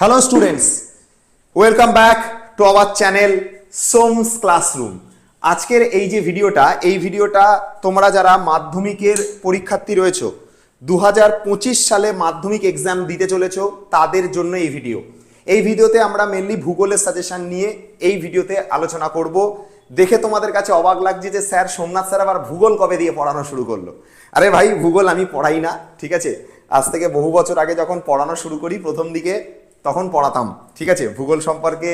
Hello students welcome back to our channel Som's classroom আজকের এই যে ভিডিওটা, এই ভিডিওটা তোমরা যারা মাধ্যমিকের পরীক্ষার্থী রয়েছো দু পঁচিশ সালে মাধ্যমিক এক্সাম দিতে চলেছো, তাদের জন্য এই ভিডিও। এই ভিডিওতে আমরা মেনলি ভূগোলের সাজেশন নিয়ে এই ভিডিওতে আলোচনা করব। দেখে তোমাদের কাছে অবাক লাগছে যে স্যার সোমনাথ স্যার আবার ভূগোল কবে দিয়ে পড়ানো শুরু করল? আরে ভাই, ভূগোল আমি পড়াই না, ঠিক আছে? আজ থেকে বহু বছর আগে যখন পড়ানো শুরু করি প্রথম দিকে তখন পড়াতাম। ঠিক আছে? ভূগোল সম্পর্কে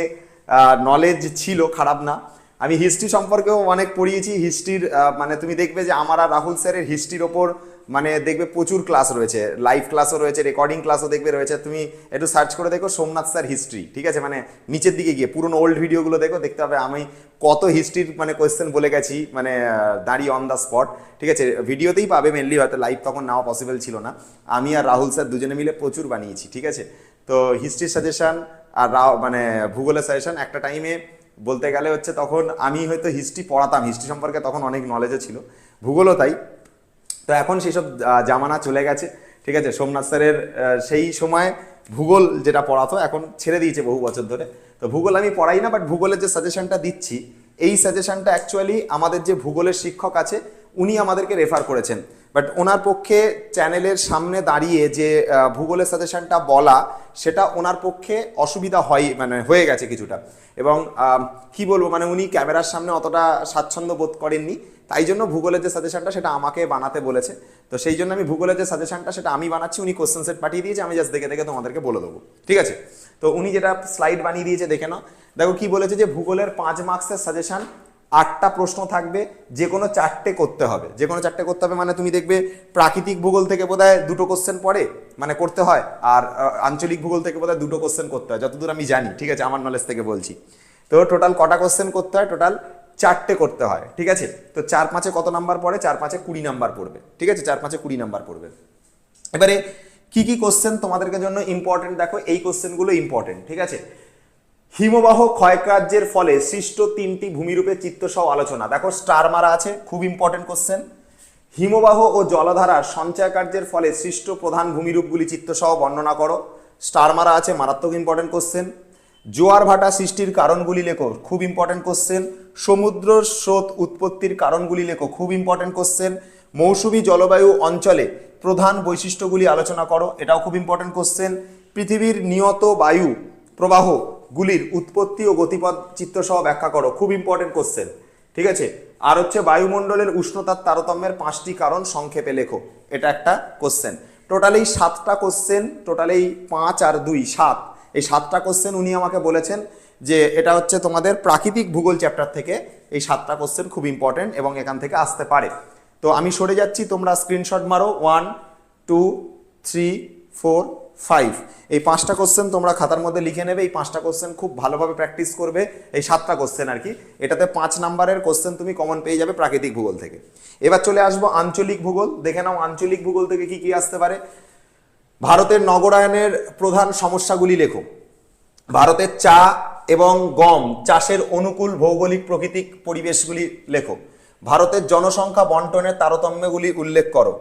নলেজ ছিল, খারাপ না। আমি হিস্ট্রি সম্পর্কেও অনেক পড়িয়েছি। হিস্ট্রির মানে তুমি দেখবে যে আমার আর রাহুল স্যারের হিস্ট্রির ওপর মানে দেখবে প্রচুর ক্লাস রয়েছে। লাইভ ক্লাসও রয়েছে রেকর্ডিং ক্লাসও দেখবে রয়েছে। তুমি একটু সার্চ করে দেখো সোমনাথ স্যার হিস্ট্রি ঠিক আছে? মানে নিচের দিকে গিয়ে, পুরনো ওল্ড ভিডিওগুলো দেখো, দেখতে হবে আমি কত হিস্ট্রির মানে কোয়েশ্চেন বলে গেছি মানে দাঁড়িয়ে অন দ্য স্পট ঠিক আছে? ভিডিওতেই পাবে মেনলি হয়তো লাইভ তখন নেওয়া পসিবল ছিল না। আমি আর রাহুল স্যার দুজনে মিলে প্রচুর বানিয়েছি। ঠিক আছে? তো হিস্ট্রির সাজেশন আর রাও মানে ভূগোলের সাজেশন একটা টাইমে বলতে গেলে হচ্ছে তখন আমি হয়তো হিস্ট্রি পড়াতাম হিস্ট্রি সম্পর্কে তখন অনেক নলেজও ছিল। ভূগোলও তাই। তো এখন সেসব জামানা চলে গেছে, ঠিক আছে? সোমনাথ স্যারের সেই সময় ভূগোল যেটা পড়াতো, এখন ছেড়ে দিয়েছে বহু বছর ধরে। তো ভূগোল আমি পড়াই না বাট ভূগোলের যে সাজেশনটা দিচ্ছি, এই সাজেশনটা অ্যাকচুয়ালি আমাদের যে ভূগোলের শিক্ষক আছে, উনি আমাদেরকে রেফার করেছেন। বাট ওনার পক্ষে চ্যানেলের সামনে দাঁড়িয়ে যে ভূগোলের সাজেশনটা বলা, সেটা ওনার পক্ষে অসুবিধা হয় মানে হয়ে গেছে কিছুটা। এবং কি বলব মানে উনি ক্যামেরার সামনে অতটা স্বাচ্ছন্দ্য বোধ করেননি। তাই জন্য ভূগোলের যে সাজেশনটা, সেটা আমাকে বানাতে বলেছে। তো সেই জন্য আমি ভূগোলের যে সাজেশনটা, সেটা আমি বানাচ্ছি, উনি কোশ্চেন সেট পাঠিয়ে দিয়েছে, আমি জাস্ট দেখে দেখে তোমাদেরকে বলে দেবো। ঠিক আছে? তো উনি যেটা স্লাইড বানিয়ে দিয়েছে, দেখে নাও। দেখো কি বলেছে যে, ভূগোলের পাঁচ মার্কসের সাজেশন আটটা প্রশ্ন থাকবে যে কোনো চারটে করতে হবে। যে কোনো চারটে করতে হবে মানে তুমি দেখবে প্রাকৃতিক ভূগোল থেকে বোধহয় দুটো কোশ্চেন পড়ে মানে করতে হয়, আর আঞ্চলিক ভূগোল থেকে বোধহয় দুটো কোশ্চেন করতে হয়, যতদূর আমি জানি, ঠিক আছে, আমার নলেজ থেকে বলছি। তো টোটাল কটা কোশ্চেন করতে হয়? টোটাল চারটে করতে হয়, ঠিক আছে? তো চার পাঁচে কত নাম্বার পড়ে? চার পাঁচে কুড়ি নাম্বার পড়বে, ঠিক আছে? চার পাঁচে কুড়ি নাম্বার পড়বে। এবারে, কি কি কোশ্চেন তোমাদেরকে জন্য ইম্পর্টেন্ট দেখো, এই কোশ্চেনগুলো ইম্পর্টেন্ট ঠিক আছে? হিমবাহ ক্ষয়কার্যের ফলে সৃষ্ট তিনটি ভূমিরূপে চিত্তসহ আলোচনা। দেখো স্টার মারা আছে, খুব ইম্পর্টেন্ট কোশ্চেন হিমবাহ ও জলধারার সঞ্চয় কার্যের ফলে সৃষ্ট প্রধান ভূমিরূপগুলি চিত্তসহ বর্ণনা করো। স্টার মারা আছে, মারাত্মক ইম্পর্টেন্ট কোশ্চেন জোয়ার ভাটা সৃষ্টির কারণগুলি লেখো, খুব ইম্পর্টেন্ট কোশ্চেন সমুদ্র স্রোত উৎপত্তির কারণগুলি লেখো, খুব ইম্পর্টেন্ট কোশ্চেন মৌসুমী জলবায়ু অঞ্চলে প্রধান বৈশিষ্ট্যগুলি আলোচনা করো, এটাও খুব ইম্পর্টেন্ট কোশ্চেন পৃথিবীর নিয়ত বায়ু প্রবাহগুলির উৎপত্তি ও গতিপথ চিত্রসহ ব্যাখ্যা করো। খুব ইম্পর্টেন্ট কোশ্চেন ঠিক আছে? আর হচ্ছে বায়ুমণ্ডলের উষ্ণতার তারতম্যের পাঁচটি কারণ সংক্ষেপে লেখো। এটা একটা কোশ্চেন টোটালি সাতটা কোশ্চেন টোটালি পাঁচ আর দুই, সাত। এই সাতটা কোশ্চেন উনি আমাকে বলেছেন যে এটা হচ্ছে তোমাদের প্রাকৃতিক ভূগোল চ্যাপ্টার থেকে এই সাতটা কোশ্চেন খুব ইম্পর্টেন্ট এবং এখান থেকে আসতে পারে। তো আমি সরে যাচ্ছি, তোমরা স্ক্রিনশট মারো। One two three four five এই পাঁচটা কোশ্চেন তোমরা খাতার মধ্যে লিখে নেবে, এই পাঁচটা কোশ্চেন খুব ভালোভাবে প্র্যাকটিস করবে, এই সাতটা কোশ্চেন আর কি। এটাতে পাঁচ নাম্বারের কোশ্চেন তুমি কমন পেয়ে যাবে প্রাকৃতিক ভূগোল থেকে। এবার চলে আসব আঞ্চলিক ভূগোল। দেখে নাও আঞ্চলিক ভূগোল থেকে কি কি আসতে পারে। ভারতের নগরায়নের প্রধান সমস্যাগুলি লেখো। ভারতের চা এবং গম চাষের অনুকূল ভৌগোলিক প্রাকৃতিক পরিবেশগুলি লেখো। ভারতের জনসংখ্যা বন্টনের তারতম্যগুলি উল্লেখ করো।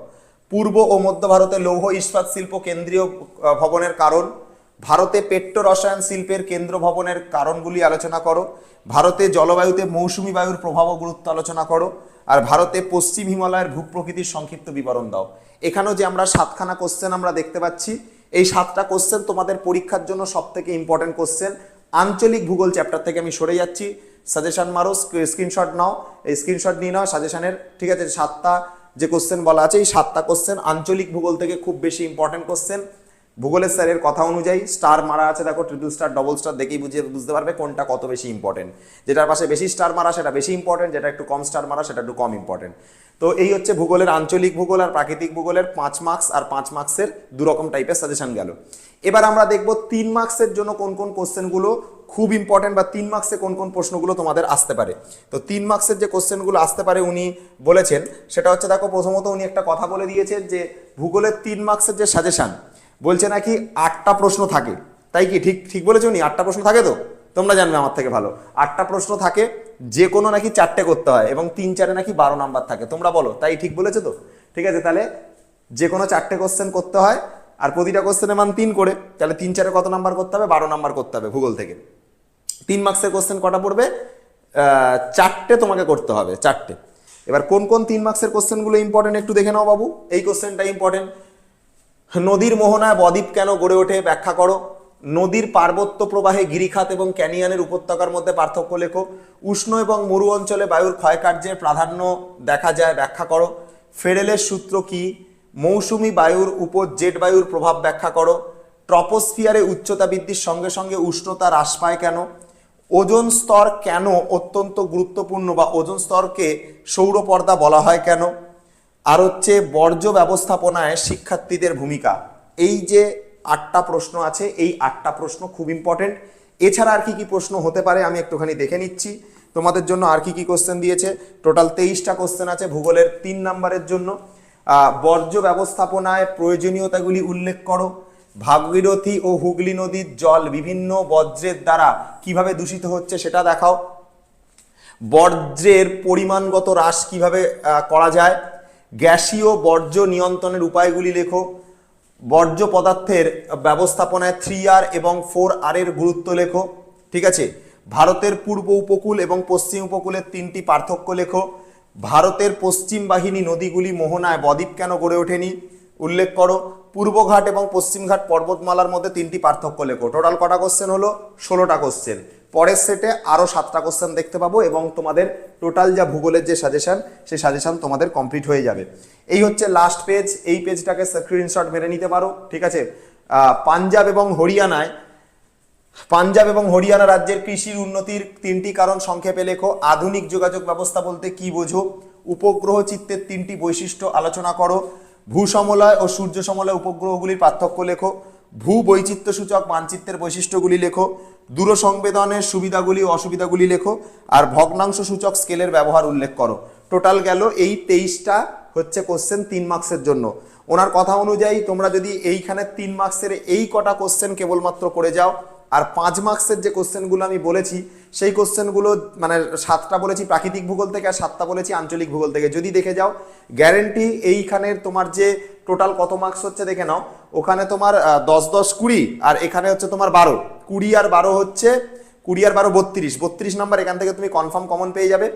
পূর্ব ও মধ্য ভারতে লৌহ ইস্পাত শিল্প কেন্দ্রীয় ভবনের কারণ। ভারতে পেট্রো রসায়ন শিল্পের কেন্দ্র ভবনের কারণগুলি আলোচনা করো। ভারতে জলবায়ুতে মৌসুমি বায়ুর প্রভাব ও গুরুত্ব আলোচনা করো। আর ভারতে পশ্চিম হিমালয়ের ভূপ্রকৃতির সংক্ষিপ্ত বিবরণ দাও। এখানেও যে আমরা সাতখানা কোশ্চেন আমরা দেখতে পাচ্ছি, এই সাতটা কোশ্চেন তোমাদের পরীক্ষার জন্য সব থেকে ইম্পর্টেন্ট কোশ্চেন আঞ্চলিক ভূগোল চ্যাপ্টার থেকে আমি সরে যাচ্ছি। সাজেশন মারো স্ক্রিনশট নাও। এই স্ক্রিনশট নিয়ে নাও সাজেশনের ঠিক আছে, সাতটা যে কোশ্চেন বলা আছে এই সাতটা কোশ্চেন আঞ্চলিক ভূগোল থেকে খুব বেশি ইম্পর্টেন্ট কোশ্চেন ভূগোলের স্যারের কথা অনুযায়ী স্টার মারা আছে, দেখো ট্রিপল স্টার ডবল স্টার দেখেই বুঝে বুঝতে পারবে কোনটা কত বেশি ইম্পর্টেন্ট যেটার পাশে বেশি স্টার মারা, সেটা বেশি ইম্পর্টেন্ট যেটা একটু কম স্টার মারা, সেটা একটু কম ইম্পর্টেন্ট তো এই হচ্ছে ভূগোলের আঞ্চলিক ভূগোল আর প্রাকৃতিক ভূগোলের পাঁচ মার্কস আর পাঁচ মার্কসের দু রকম টাইপের সাজেশন গেল। এবার আমরা দেখব তিন মার্কসের জন্য কোন কোন কোশ্চেনগুলো খুব ইম্পর্টেন্ট বা তিন মার্কসে কোন কোন প্রশ্নগুলো তোমাদের আসতে পারে। তো তিন মার্কসের যে কোশ্চেনগুলো আসতে পারে উনি বলেছেন, সেটা হচ্ছে, দেখো, প্রথমত উনি একটা কথা বলে দিয়েছেন যে, ভূগোলের তিন মার্কসের যে সাজেশন বলছে নাকি আটটা প্রশ্ন থাকে। তাই কি ঠিক ঠিক বলেছ উনি আটটা প্রশ্ন থাকে তো? তোমরা জানবে আমার থেকে ভালো। আটটা প্রশ্ন থাকে, যে কোনো নাকি চারটে করতে হয় এবং তিন, চারে নাকি বারো নাম্বার থাকে। তোমরা বলো, তাই ঠিক বলেছ তো? ঠিক আছে, তাহলে যে কোনো চারটে কোশ্চেন করতে হয়, আর প্রতিটা কোশ্চেনের মান তিন করে। তাহলে তিন, চারে কত নাম্বার করতে হবে? বারো নাম্বার করতে হবে ভূগোল থেকে। তিন মার্কসের কোশ্চেন কটা পড়বে? চারটে তোমাকে করতে হবে, চারটে। এবার কোন কোন তিন মার্কসের কোশ্চেনগুলো ইম্পর্টেন্ট একটু দেখে নাও বাবু। এই কোশ্চেনটা ইম্পর্টেন্ট নদীর মোহনায় বদ্বীপ কেন গড়ে ওঠে ব্যাখ্যা করো। নদীর পার্বত্য প্রবাহে গিরিখাত এবং ক্যানিয়ানের উপত্যকার মধ্যে পার্থক্য লেখো। উষ্ণ এবং মরু অঞ্চলে বায়ুর ক্ষয়কার্যের প্রাধান্য দেখা যায়, ব্যাখ্যা করো। ফেরেলের সূত্র কি? মৌসুমি বায়ুর উপর জেট বায়ুর প্রভাব ব্যাখ্যা করো। ট্রপোস্ফিয়ারে উচ্চতা বৃদ্ধির সঙ্গে সঙ্গে উষ্ণতা হ্রাস পায় কেন? ওজোন স্তর কেন অত্যন্ত গুরুত্বপূর্ণ বা ওজোন স্তরকে সৌর পর্দা বলা হয় কেন? আর হচ্ছে বর্জ্য ব্যবস্থাপনায় শিক্ষার্থীদের ভূমিকা। এই যে আটটা প্রশ্ন আছে, এই আটটা প্রশ্ন খুব ইম্পর্টেন্ট এছাড়া আর কি কি প্রশ্ন হতে পারে আমি একটুখানি দেখে নিচ্ছি। তোমাদের জন্য আর কি কি কোশ্চেন দিয়েছে। টোটাল তেইশটা কোশ্চেন আছে ভূগোলের তিন নাম্বারের জন্য। বর্জ্য ব্যবস্থাপনায় প্রয়োজনীয়তাগুলি উল্লেখ করো। ভাগীরথী ও হুগলি নদীর জল বিভিন্ন বজ্রের দ্বারা কীভাবে দূষিত হচ্ছে সেটা দেখাও। বর্জ্যের পরিমাণগত হ্রাস কীভাবে করা যায়? গ্যাসীয় বর্জ্য নিয়ন্ত্রণের উপায়গুলি লেখো। বর্জ্য পদার্থের ব্যবস্থাপনায় থ্রি আর এবং ফোর আর এর গুরুত্ব লেখো। ঠিক আছে? ভারতের পূর্ব উপকূল এবং পশ্চিম উপকূলের তিনটি পার্থক্য লেখো। ভারতের পশ্চিম বাহিনী নদীগুলি মোহনায় বদ্বীপ কেন গড়ে ওঠেনি? উল্লেখ করো পূর্বঘাট এবং পশ্চিমঘাট পর্বতমালার মধ্যে তিনটি পার্থক্য লেখো। টোটাল কটা কোশ্চেন হলো? ষোলোটা কোশ্চেন পরের সেটে আরও সাতটা কোশ্চেন দেখতে পাবো এবং তোমাদের টোটাল যা ভূগোলের যে সাজেশন সেই সাজেশন তোমাদের কমপ্লিট হয়ে যাবে। এই হচ্ছে লাস্ট পেজ এই পেজটাকে স্ক্রিনশট মেরে নিতে পারো, ঠিক আছে? পাঞ্জাব এবং হরিয়ানায়, পাঞ্জাব এবং হরিয়ানা রাজ্যের কৃষির উন্নতির তিনটি কারণ সংক্ষেপে লেখো। আধুনিক যোগাযোগ ব্যবস্থা বলতে কি বোঝো? উপগ্রহ চিত্রের তিনটি বৈশিষ্ট্য আলোচনা করো। ভূসমলয় ও সূর্য সমলয় উপগ্রহগুলির পার্থক্য লেখো। ভূ বৈচিত্র্য সূচক মানচিত্রের বৈশিষ্ট্যগুলি লেখো দূর সংবেদনের সুবিধাগুলি অসুবিধাগুলি লেখো, আর ভগ্নাংশ সূচক স্কেলের ব্যবহার উল্লেখ করো। টোটাল গেল এই তেইশটা হচ্ছে কোশ্চেন তিন মার্ক্সের জন্য। ওনার কথা অনুযায়ী তোমরা যদি এইখানে তিন মার্ক্সের এই কটা কোশ্চেন কেবলমাত্র করে যাও আর পাঁচ মার্কসের যে কোশ্চেনগুলো আমি বলেছি, সেই কোশ্চেনগুলো মানে সাতটা বলেছি প্রাকৃতিক ভূগোল থেকে আর সাতটা বলেছি আঞ্চলিক ভূগোল থেকে। যদি দেখে যাও গ্যারেন্টি এইখানের তোমার যে টোটাল কত মার্কস হচ্ছে দেখে নাও। ওখানে তোমার দশ দশ, কুড়ি, আর এখানে হচ্ছে তোমার বারো। কুড়ি আর বারো হচ্ছে, কুড়ি আর বারো বত্রিশ। বত্রিশ নাম্বার এখান থেকে তুমি কনফার্ম কমন পেয়ে যাবে।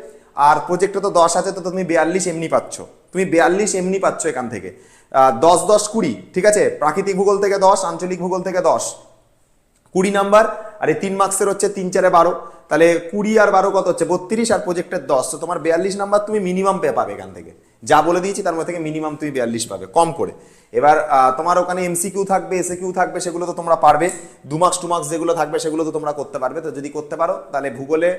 আর প্রজেক্টে তো দশ আছে, তো তুমি বিয়াল্লিশ এমনি পাচ্ছ। তুমি বিয়াল্লিশ এমনি পাচ্ছ এখান থেকে। দশ দশ, কুড়ি, ঠিক আছে? প্রাকৃতিক ভূগোল থেকে দশ, আঞ্চলিক ভূগোল থেকে দশ। কুড়ি নাম্বার, আর এই তিন মার্কসের হচ্ছে তিন চারে বারো। তাহলে কুড়ি আর বারো কত হচ্ছে? বত্রিশ আর প্রজেক্টের দশ। তো তোমার বিয়াল্লিশ নাম্বার তুমি মিনিমাম পেয়ে পাবে এখান থেকে। যা বলে দিয়েছি, তার মধ্যে থেকে মিনিমাম তুমি বিয়াল্লিশ পাবে, কম করে। এবার তোমার ওখানে এমসি কিউ থাকবে এসে কিউ থাকবে, সেগুলো তো তোমরা পারবে। দু মার্কস টু মার্কস যেগুলো থাকবে, সেগুলো তো তোমরা করতে পারবে। তো যদি করতে পারো, তাহলে ভূগোলে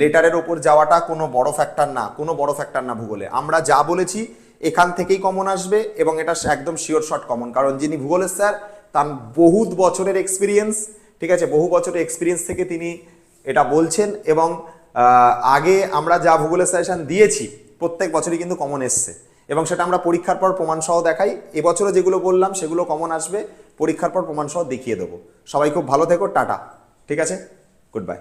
লেটারের ওপর যাওয়াটা কোনো বড় ফ্যাক্টর না, কোনো বড় ফ্যাক্টর না ভূগোলে। আমরা যা বলেছি, এখান থেকেই কমন আসবে এবং এটা একদম শিওর শর্ট কমন কারণ যিনি ভূগোলের স্যার তার বহুত বছরের এক্সপিরিয়েন্স ঠিক আছে, বহু বছরের এক্সপিরিয়েন্স থেকে তিনি এটা বলছেন এবং আগে আমরা যা ভূগোলের সাজেশান দিয়েছি, প্রত্যেক বছরই কিন্তু কমন এসছে। এবং সেটা আমরা পরীক্ষার পর প্রমাণসহ দেখাই। এবছরও যেগুলো বললাম, সেগুলো কমন আসবে। পরীক্ষার পর প্রমাণসহ দেখিয়ে দেবো। সবাই খুব ভালো থেকো, টাটা। ঠিক আছে? Good bye